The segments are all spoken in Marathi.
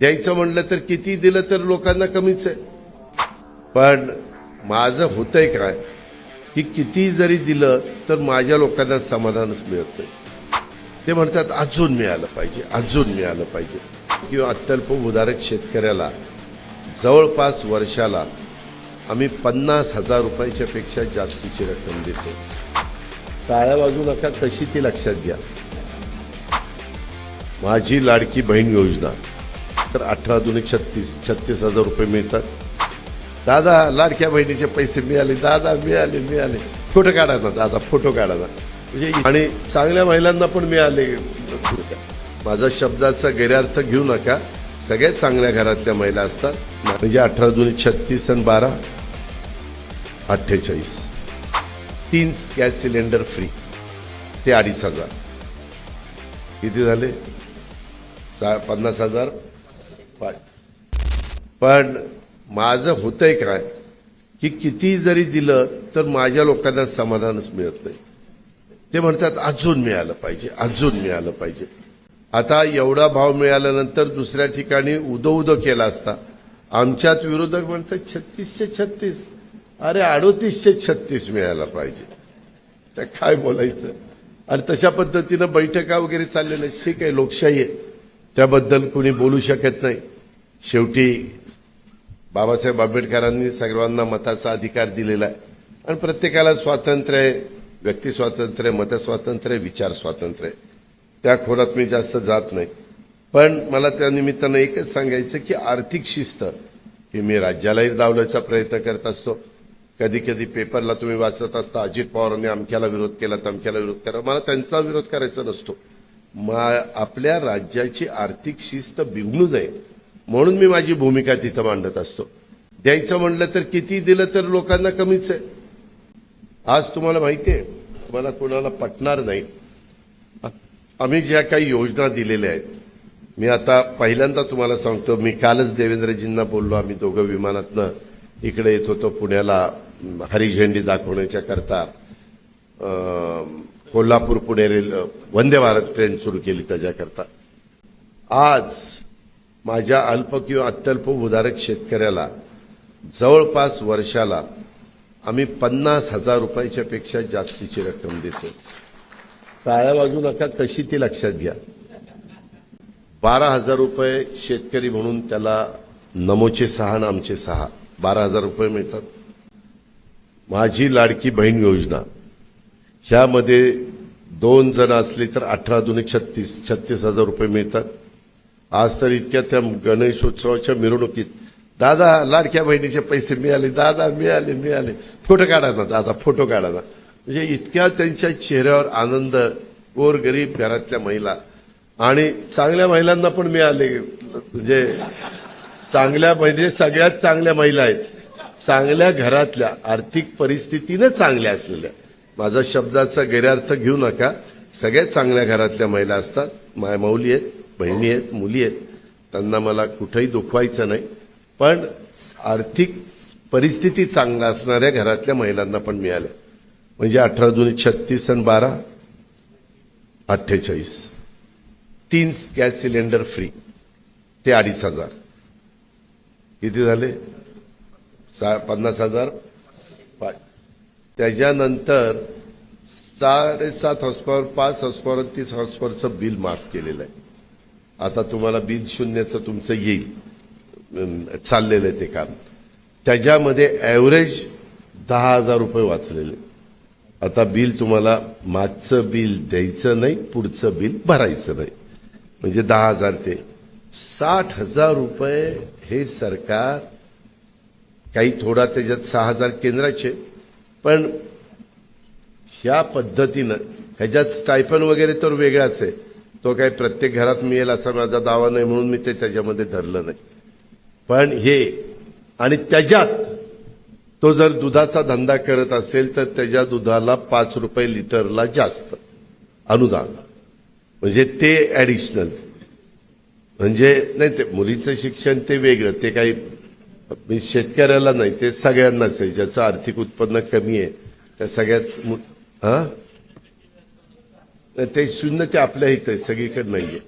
द्यायचं म्हणलं तर किती दिलं तर लोकांना कमीच आहे. पण माझं होतंय काय? की किती जरी दिलं तर माझ्या लोकांना समाधानच मिळत नाही. ते म्हणतात अजून मिळालं पाहिजे अजून मिळालं पाहिजे. किंवा अत्यल्प उदारक शेतकऱ्याला जवळपास वर्षाला आम्ही पन्नास हजार रुपयाच्या पेक्षा जास्तीची रक्कम देतो. टाळ्या वाजू नका कशी ती लक्षात घ्या. माझी लाडकी बहीण योजना तर अठरा दोन छत्तीस छत्तीस हजार रुपये मिळतात. दादा लाडक्या बहिणीचे पैसे मिळाले. दादा मिळाले मिळाले. फोटो काढा ना दादा फोटो काढा ना. म्हणजे आणि चांगल्या महिलांना पण मिळाले. माझा शब्दाचा गैरअर्थ घेऊ नका. सगळ्यात चांगल्या घरातल्या महिला असतात. म्हणजे अठरा दोन छत्तीस आणि बारा अठ्ठेचाळीस. तीन गॅस सिलेंडर फ्री. ते अडीच हजार. किती झाले? सा पन्नास हजार. पण माझं होतंय काय की किती जरी दिलं तर माझ्या लोकांना समाधानच मिळत नाही. ते म्हणतात अजून मिळालं पाहिजे अजून मिळालं पाहिजे. आता एवढा भाव मिळाल्यानंतर दुसऱ्या ठिकाणी उदो उदो केला असता आमच्यात विरोधक म्हणतात छत्तीसशे छत्तीस. अरे अडोतीसशे छत्तीस मिळायला पाहिजे. तर काय बोलायचं? आणि तशा पद्धतीनं बैठका वगैरे चाललेल्या आहेत. ठीक आहे लोकशाही आहे. त्याबद्दल कुणी बोलू शकत नाही. शेवटी बाबासाहेब आंबेडकरांनी सर्वांना मताचा अधिकार दिलेला आहे. आणि प्रत्येकाला स्वातंत्र्य आहे व्यक्ती स्वातंत्र्य मतस्वातंत्र्य विचार स्वातंत्र्य त्या खोरात मी जास्त जात नाही. पण मला त्या निमित्तानं एकच सांगायचं की आर्थिक शिस्त ही मी राज्यालाही दावल्याचा प्रयत्न करत असतो. कधी कधी पेपरला तुम्ही वाचत असता अजित पवारांनी अमक्याला विरोध केला तमक्याला विरोध केला मला त्यांचा विरोध करायचा नसतो. मा आपल्या राज्याची आर्थिक शिस्त बिघडू नये. म्हणून मी माझी भूमिका तिथं मांडत असतो. द्यायचं म्हणलं तर किती दिलं तर लोकांना कमीच आहे. आज तुम्हाला माहिती आहे तुम्हाला कोणाला पटणार नाही. आम्ही ज्या काही योजना दिलेल्या आहेत मी आता पहिल्यांदा तुम्हाला सांगतो मी कालच देवेंद्रजींना बोललो आम्ही दोघं विमानातनं इकडे येत होतो पुण्याला अं, हरी झेंडी दाखवण्याच्या करता. कोल्हापूर पुणे रेल वंदे भारत ट्रेन सुरू केली त्याच्याकरता. आज माझ्या अल्प किंवा अत्यल्प उदारक शेतकऱ्याला जवळपास वर्षाला आम्ही पन्नास हजार रुपयाच्या पेक्षा जास्तीची रक्कम देतो. टाळ्या वाजू नका कशी ती लक्षात घ्या. बारा हजार रुपये शेतकरी म्हणून त्याला नमोचे सहा आणि आमचे सहा. बारा हजार रुपये मिळतात. माझी लाडकी बहीण योजना. ह्यामध्ये दोन जण असली तर अठरा दुनिक छत्तीस छत्तीस हजार रुपये मिळतात. आज तर इतक्या त्या गणेशोत्सवाच्या मिरवणुकीत दादा लाडक्या बहिणीचे पैसे मिळाले दादा मिळाले मिळाले. फोटो काढा ना दादा फोटो काढा ना. म्हणजे इतक्या त्यांच्या चेहऱ्यावर आनंद गोर गरीब घरातल्या महिला. आणि चांगल्या महिलांना पण मिळाले. म्हणजे चांगल्या म्हणजे सगळ्यात चांगल्या महिला आहेत. चांगल्या घरातल्या आर्थिक परिस्थितीनं चांगल्या असलेल्या. माझा शब्दाचा गैरअर्थ घेऊ नका. सगळ्यात चांगल्या घरातल्या महिला असतात. माय माऊली आहेत बहिणी आहेत मुली आहेत. त्यांना मला कुठंही दुखवायचं नाही. पण आर्थिक परिस्थिती चांगला असणाऱ्या घरातल्या महिलांना पण मिळाल्या म्हणजे अठरा दोन छत्तीस आणि बारा अठ्ठेचाळीस. तीन गॅस सिलेंडर फ्री. ते अडीच हजार. किती झाले? सा पन्नास हजार. त्याच्यानंतर साडेसात हॉस्पॉवर पाच हॉस्पॉवर आणि तीस हॉस्पॉवरचं बिल माफ केलेलं आहे. आता तुम्हाला बिल शून्याचं तुमचं येईल. चाललेलं आहे ते काम. त्याच्यामध्ये ॲव्हरेज दहा हजार रुपये वाचलेले आता बिल तुम्हाला मागचं बिल द्यायचं नाही पुढचं बिल भरायचं नाही. म्हणजे दहा हजार ते. साठ हजार रुपये हे सरकार काही थोडा त्याच्यात सहा हजार केंद्राचे पण ह्या पद्धतीनं ह्याच्यात स्टायपन वगैरे तर वेगळाच आहे. तो काही प्रत्येक घरात मिळेल असा माझा दावा नाही म्हणून मी ते त्याच्यामध्ये धरलं नाही. पण हे आणि त्याच्यात तो जर दुधाचा धंदा करत असेल तर त्याच्या दुधाला पाच रुपये लिटरला जास्त अनुदान. म्हणजे ते ॲडिशनल म्हणजे नाही ते मुलीचं शिक्षण ते वेगळं ते काही मी शेतकऱ्याला नाही ते सगळ्यांनाच आहे. ज्याचं आर्थिक उत्पन्न कमी आहे त्या सगळ्याच हा? ते शून्य ते आपल्या इथं आहे सगळीकडे नाहीये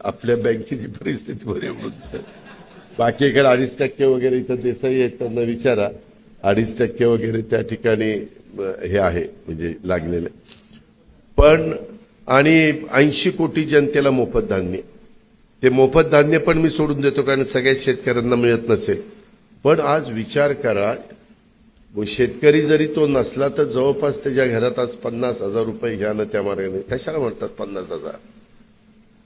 आपल्या बँकेची परिस्थिती बरी म्हणून. बाकीकडे अडीच टक्के वगैरे इथं देसाई आहेत त्यांना विचारा. अडीच टक्के वगैरे त्या ठिकाणी हे आहे म्हणजे लागलेलं पण आणि ऐंशी कोटी जनतेला मोफत धान्य. ते मोफत धान्य पण मी सोडून देतो कारण सगळ्या शेतकऱ्यांना मिळत नसेल. पण आज विचार करा व शेतकरी जरी तो नसला तर जवळपास त्याच्या घरात आज पन्नास हजार रुपये घ्या ना त्या मार्गाने. कशाला म्हणतात पन्नास हजार?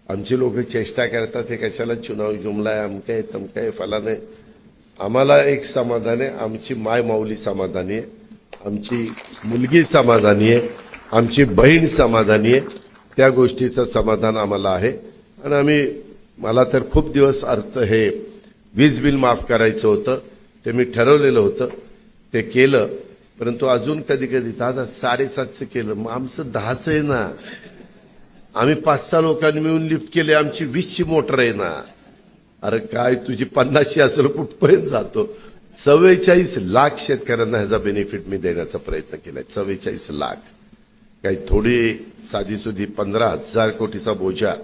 आमची लोक चेष्टा करतात हे कशाला चुनाव जुमलाय अमकं आहे तमकं आहे फलान नाही आम्हाला एक समाधान आहे आमची माय माऊली समाधानी आहे आमची मुलगी समाधानी आहे आमची बहीण समाधानी आहे त्या गोष्टीचं समाधान आम्हाला आहे. आणि आम्ही मला तर खूप दिवस अर्थ हे वीज बिल माफ करायचं होतं ते मी ठरवलेलं होतं ते केलं. परंतु अजून कधी कधी दादा साडेसातचं केलं. मग आमचं दहाचं आहे ना. आम्ही पाच सहा लोकांनी मिळून लिफ्ट केले आमची वीसची मोटर आहे ना. अरे काय तुझी पन्नासची असेल कुठपर्यंत जातो? चव्वेचाळीस लाख शेतकऱ्यांना ह्याचा बेनिफिट मी देण्याचा प्रयत्न केलाय. चव्वेचाळीस लाख. काही थोडी साधीसुधी पंधरा हजार कोटीचा बोजा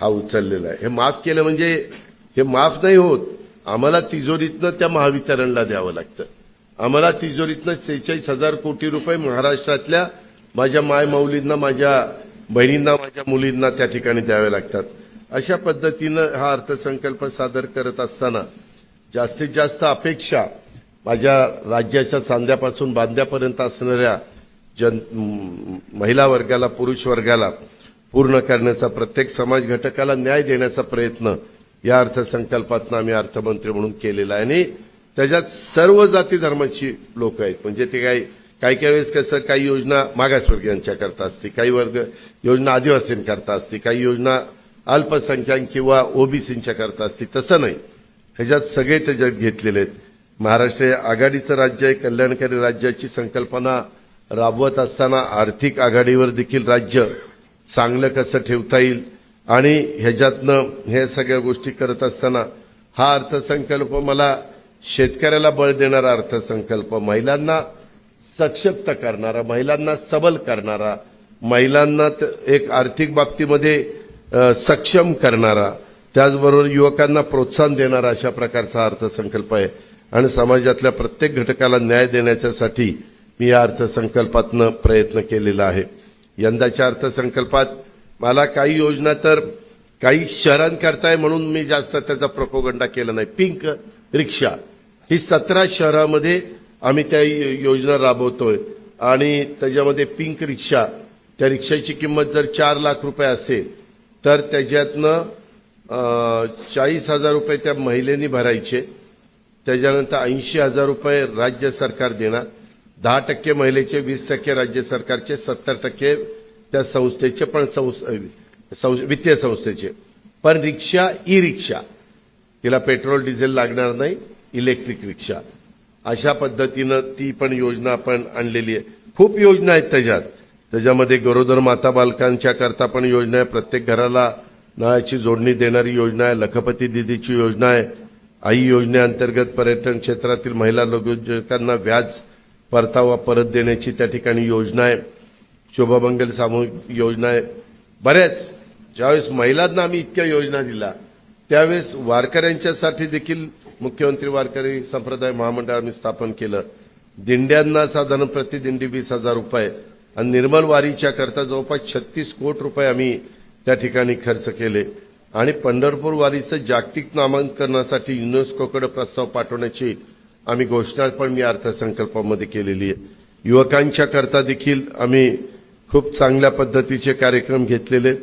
हा उचललेला आहे. हे माफ केलं म्हणजे हे माफ नाही होत. आम्हाला तिजोरीतनं त्या महावितरणला द्यावं लागतं. आम्हाला तिजोरीतनं सेहेचाळीस हजार कोटी रुपये महाराष्ट्रातल्या माझ्या माय माऊलींना माझ्या बहिणींना माझ्या मुलींना त्या ठिकाणी द्यावे लागतात. अशा पद्धतीनं हा अर्थसंकल्प सादर करत असताना जास्तीत जास्त अपेक्षा माझ्या राज्याच्या चांद्यापासून बांध्यापर्यंत असणाऱ्या जन महिला वर्गाला पुरुष वर्गाला पूर्ण करण्याचा प्रत्येक समाज घटकाला न्याय देण्याचा प्रयत्न या अर्थसंकल्पातनं आम्ही अर्थमंत्री म्हणून केलेला आहे. आणि त्याच्यात सर्व जाती धर्माची लोक आहेत. म्हणजे ते काही काही काही वेळेस कसं काही योजना मागासवर्गीयांच्या करता असते काही वर्ग योजना आदिवासींकरता असते काही योजना अल्पसंख्याक किंवा ओबीसींच्या करता असते तसं नाही. ह्याच्यात सगळे त्याच्यात घेतलेले आहेत. महाराष्ट्र आघाडीचं राज्य आहे कल्याणकारी राज्याची संकल्पना राबवत असताना आर्थिक आघाडीवर देखील राज्य चांगलं कसं ठेवता येईल आणि ह्याच्यातनं हे सगळ्या गोष्टी करत असताना हा अर्थसंकल्प मला शेतकऱ्याला बळ देणारा अर्थसंकल्प महिलांना सक्षप्त करणारा महिलांना सबल करणारा महिलांना एक आर्थिक बाबतीमध्ये सक्षम करणारा त्याचबरोबर युवकांना प्रोत्साहन देणारा अशा प्रकारचा अर्थसंकल्प आहे. आणि समाजातल्या प्रत्येक घटकाला न्याय देण्याच्यासाठी मी या अर्थसंकल्पातनं प्रयत्न केलेला आहे. यंदाच्या अर्थसंकल्पात मला काही योजना तर काही शहरांकरताय म्हणून मी जास्त त्याचा प्रपोगंडा केला नाही. पिंक रिक्षा. ही सतरा शहरामध्ये आम्ही त्या योजना राबवतोय. आणि त्याच्यामध्ये पिंक रिक्षा. त्या रिक्षाची किंमत जर चार लाख रुपये असेल तर त्याच्यातनं चाळीस हजार रुपये त्या महिलेनी भरायचे. त्याच्यानंतर ऐंशी हजार रुपये राज्य सरकार देणार. दहा टक्के महिलेचे वीस टक्के राज्य सरकारचे सत्तर टक्के त्या संस्थेचे पण संस- वित्तीय संस्थेचे. पण रिक्षा ई रिक्षा तिला पेट्रोल डिझेल लागणार नाही इलेक्ट्रिक रिक्षा. अशा पद्धतीनं ती पण योजना आपण आणलेली आहे. खूप योजना आहेत त्याच्यात. त्याच्यामध्ये गरोदर माता बालकांच्या करता पण योजना आहे. प्रत्येक घराला नळाची जोडणी देणारी योजना आहे. लखपती दिदीची योजना आहे. आई योजनेअंतर्गत पर्यटन क्षेत्रातील महिला लघुउद्योजकांना व्याज परतावा परत देण्याची त्या ठिकाणी योजना आहे. शोभामंगल सामूहिक योजना आहे. बऱ्याच ज्यावेळेस महिलांना आम्ही इतक्या योजना दिल्या त्यावेळेस वारकऱ्यांच्यासाठी देखील मुख्यमंत्री वारकरी संप्रदाय महामंडळ आम्ही स्थापन केलं. दिंड्यांना साधारण प्रतिदिंडी वीस हजार रुपये आणि निर्मल वारीच्या करता जवळपास छत्तीस कोटी रुपये आम्ही त्या ठिकाणी खर्च केले. आणि पंढरपूर वारीचं जागतिक नामांकनासाठी युनेस्कोकडे प्रस्ताव पाठवण्याची आम्ही घोषणा पण मी अर्थसंकल्पामध्ये केलेली आहे. युवकांच्या करता देखील आम्ही खूप चांगल्या पद्धतीचे कार्यक्रम घेतलेले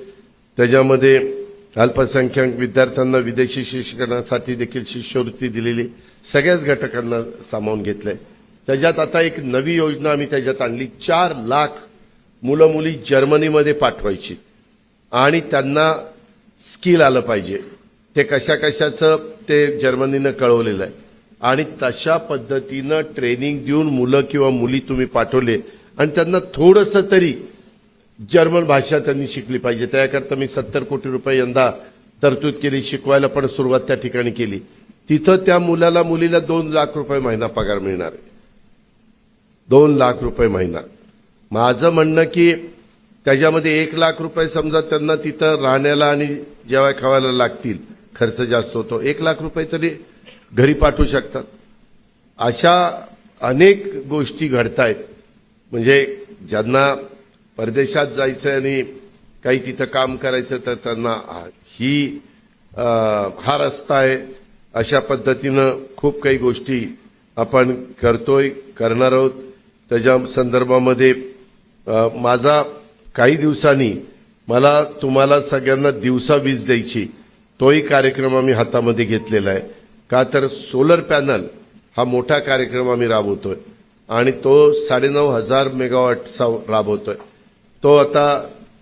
त्याच्यामध्ये अल्पसंख्याक विद्यार्थ्यांना विदेशी शिक्षणासाठी देखील शिष्यवृत्ती दिलेली सगळ्याच घटकांना सामावून घेतलंय. त्याच्यात आता एक नवी योजना आम्ही त्याच्यात आणली. चार लाख मुलं मुली जर्मनीमध्ये पाठवायची. आणि त्यांना स्किल आलं पाहिजे. ते कशा कशाचं ते जर्मनीनं कळवलेलं आहे. आणि तशा पद्धतीनं ट्रेनिंग देऊन मुलं किंवा मुली तुम्ही पाठवले आणि त्यांना थोडंसं तरी जर्मन भाषा त्यांनी शिकली पाहिजे. त्याकरता मी सत्तर कोटी रुपये यंदा तरतूद केली शिकवायला पण सुरुवात त्या ठिकाणी केली. तिथं त्या मुलाला मुलीला दोन लाख रुपये महिना पगार मिळणार आहे. दोन लाख रुपये महिना. माझं म्हणणं की त्याच्यामध्ये एक लाख रुपये समजा त्यांना तिथं राहण्याला आणि जेवाय खावायला लागतील खर्च जास्त होतो. एक लाख रुपये तरी घरी पाठवू शकतात. अशा अनेक गोष्टी घडतायत. म्हणजे ज्यांना परदेशात जायचं आणि काही तिथं काम करायचं तर त्यांना ही हा रस्ता आहे. अशा पद्धतीनं खूप काही गोष्टी आपण करतोय करणार आहोत. त्याच्या संदर्भामध्ये माझा काही दिवसांनी मला तुम्हाला सगळ्यांना दिवसा वीज द्यायची तोही कार्यक्रम आम्ही हातामध्ये घेतलेला आहे. का तर सोलर पॅनल हा मोठा कार्यक्रम आम्ही राबवतोय आणि तो साडेनऊ हजार मेगावॉटचा राबवतोय. तो आता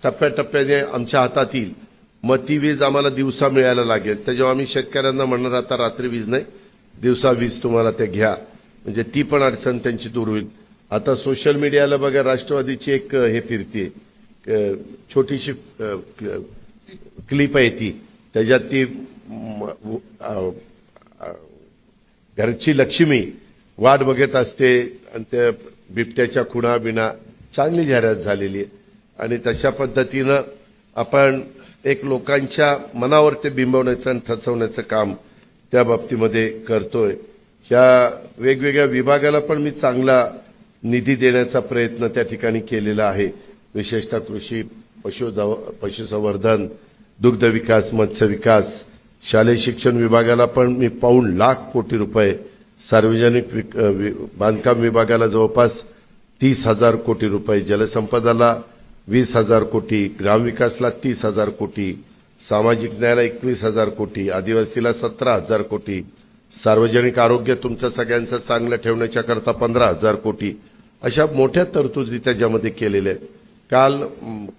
टप्प्याटप्प्याने आमच्या हातात येईल मग ती वीज आम्हाला दिवसा मिळायला लागेल. त्याच्यावर आम्ही शेतकऱ्यांना म्हणणार आता रात्री वीज नाही दिवसा वीज तुम्हाला ते घ्या. म्हणजे ती पण अडचण त्यांची दूर होईल. आता सोशल मीडियाला बघा राष्ट्रवादीची एक हे फिरते छोटीशी क्ल- क्लिप आहे ती. त्याच्यात ती घरची लक्ष्मी वाट बघत असते. आणि त्या बिबट्याच्या खुणाबिना चांगली जाहिरात झालेली आहे. आणि तशा पद्धतीनं आपण एक लोकांच्या मनावर ते बिंबवण्याचं आणि ठचवण्याचं काम त्या बाबतीमध्ये करतोय. ह्या वेगवेगळ्या विभागाला पण मी चांगला निधी देण्याचा प्रयत्न त्या ठिकाणी केलेला आहे. विशेषतः कृषी पशु पशुसंवर्धन दुग्ध विकास मत्स्य विकास शालेय शिक्षण विभागाला पण मी पाऊण लाख कोटी रुपये सार्वजनिक विक- वि- बांधकाम विभागाला जवळपास तीस हजार कोटी रुपये जलसंपदाला वीस हजार कोटी ग्रामविकासला तीस हजार कोटी सामाजिक न्यायाला एकवीस हजार कोटी आदिवासीला सतरा हजार कोटी सार्वजनिक आरोग्य तुमचं सगळ्यांचं चांगलं ठेवण्याच्या करता पंधरा हजार कोटी अशा मोठ्या तरतुदी त्याच्यामध्ये केलेल्या आहेत. काल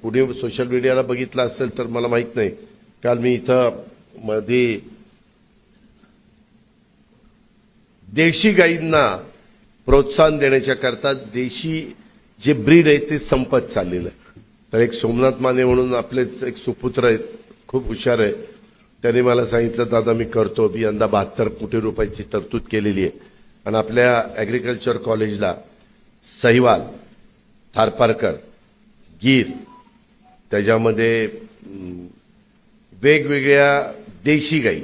कुणी सोशल मीडियाला बघितलं असेल तर मला माहीत नाही. काल मी इथं मध्ये देशी गायींना प्रोत्साहन देण्याच्या करता देशी जे ब्रीड आहे ते संपत चाललेलं आहे. तर एक सोमनाथ माने म्हणून आपलेच एक सुपुत्र आहेत खूप हुशार आहे. त्यांनी मला सांगितलं दादा मी करतो मी यंदा बहात्तर कोटी रुपयाची तरतूद केलेली आहे. आणि आपल्या ॲग्रिकल्चर कॉलेजला सहिवाल थारपारकर गीर त्याच्यामध्ये वेगवेगळ्या देशी गाई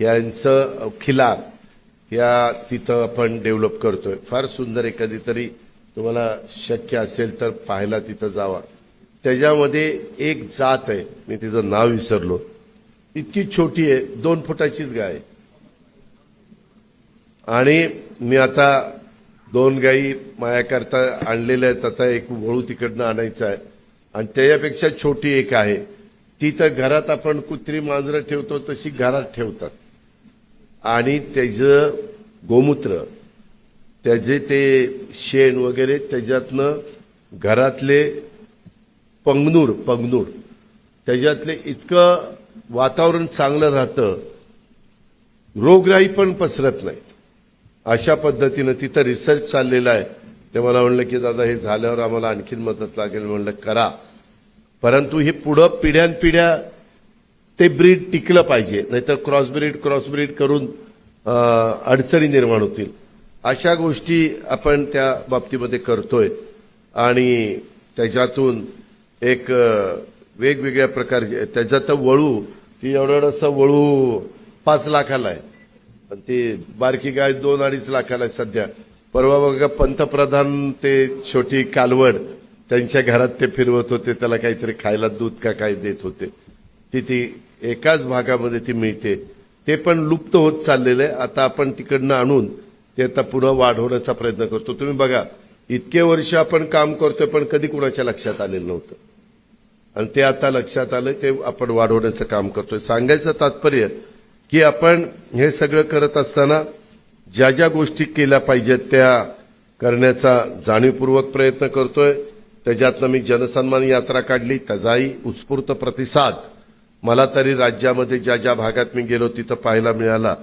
यांचं खिलार या तिथं आपण डेव्हलप करतोय. फार सुंदर एखादी तरी तुम्हाला शक्य असेल तर पाहायला तिथं जावा. त्याच्यामध्ये एक जात आहे. मी तिचं नाव विसरलो. इतकी छोटी आहे दोन फुटाचीच गाय आहे. आणि मी आता दोन गायी मायाकरता आणलेल्या आहेत. आता एक वळू तिकडनं आणायचं आहे. आणि त्याच्यापेक्षा छोटी एक आहे. ती तर घरात आपण कुत्री मांजरं ठेवतो तशी घरात ठेवतात. आणि त्याचं गोमूत्र त्याचे ते शेण वगैरे त्याच्यातनं घरातले पंगनूर पंगनूर. त्याच्यातले इतकं वातावरण चांगलं राहतं रोगराई पण पसरत नाही अशा पद्धतीनं तिथं रिसर्च चाललेला आहे. ते मला म्हणलं की दादा हे झाल्यावर आम्हाला आणखीन मदत लागेल. म्हणलं करा. परंतु हे पुढं पिढ्यानपिढ्या ते ब्रीड टिकलं पाहिजे. नाहीतर क्रॉस ब्रीड क्रॉस ब्रीड करून अडचणी निर्माण होतील. अशा गोष्टी आपण त्या बाबतीमध्ये करतोय. आणि त्याच्यातून एक वेगवेगळ्या प्रकारचे त्याच्यात वळू ती एवढं एवढंसं वळू पाच लाखाला आहे. आणि ती बारकी गाय दोन अडीच लाखाला आहे सध्या. परवा बघा पंतप्रधान ते छोटी कालवड त्यांच्या घरात ते फिरवत होते त्याला काहीतरी खायला दूध का काय देत होते. ती ती एकाच भागामध्ये ती मिळते. ते पण लुप्त होत चाललेलं आहे. आता आपण तिकडनं आणून ते आता पुन्हा वाढवण्याचा प्रयत्न करतो. तुम्ही बघा इतके वर्ष आपण काम करतोय पण कधी कुणाच्या लक्षात आलेलं नव्हतं. आणि ते आता लक्षात आलं ते आपण वाढवण्याचं काम करतोय. सांगायचं तात्पर्य की आपण हे सगळं करत असताना ज्या ज्या गोष्टी केल्या पाहिजेत त्या करण्याचा जाणीवपूर्वक प्रयत्न करतोय. त्याच्यातनं मी जनसन्मान यात्रा काढली त्याचाही उत्स्फूर्त प्रतिसाद. मला तरी राज्यामध्ये ज्या ज्या भागात मी गेलो तिथं पाहायला मिळाला.